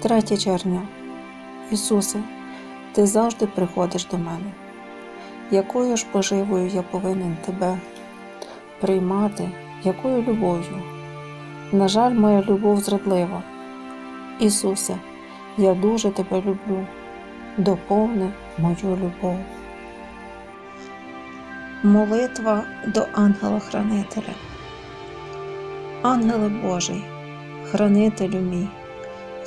3 червня. Ісусе, Ти завжди приходиш до мене. Якою ж поживою я повинен Тебе приймати, якою любов'ю? На жаль, моя любов зрадлива. Ісусе, я дуже Тебе люблю. Доповни мою любов. Молитва до ангела-хранителя. Ангеле Божий, хранителю мій,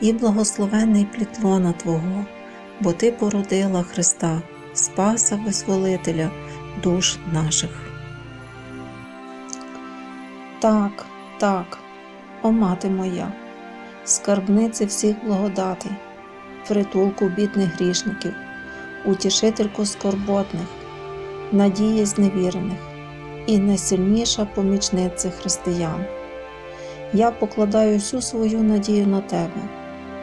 і благословенний плід лона Твого, бо Ти породила Христа, Спаса Визволителя душ наших. Так, так, о мати моя, скарбниці всіх благодатей, притулку бідних грішників, утішительку скорботних, надії зневірених і найсильніша помічниця християн. Я покладаю всю свою надію на тебе